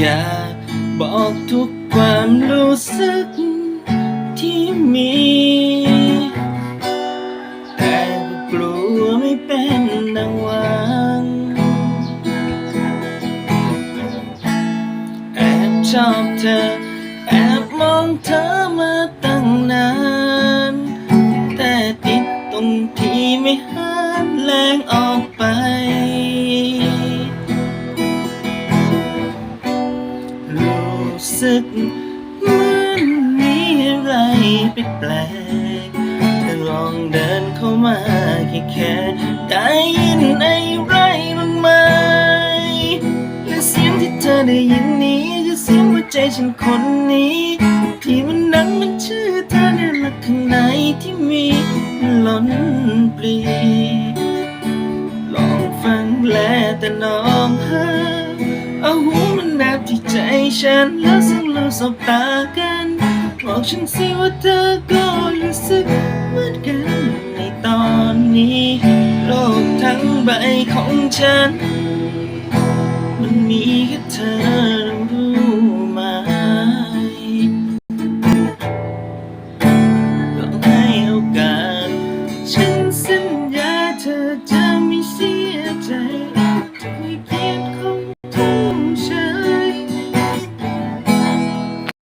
อยากบอกทุกความรู้สึกที่มี แต่กลัวไม่เป็นดังหวังแอบชอบเธอ แอบมองเธอมาตั้งนาน แต่ติดตรงที่ไม่หันแรงออกไป สึกเหมือนมีอะไรแปลกเธอลองเดินเข้ามาแค่แค่ได้ยินอะไรบ้างไหมและเสียงที่เธอได้ยินนี้คือเสียงหัวใจฉันคนนี้ที่มันดังมันชื่อเธอในหลักข้างในที่มีล้นปลีลองฟังแลแต่น้องเฮา ใจฉันแล้วซึ่งเราสบตากันบอกฉันสิว่าเธอก็รู้สึกเหมือนกัน ในตอนนี้ โลกทั้งใบของฉัน มันมีแค่เธอรู้ไหมลองให้โอกาสฉัน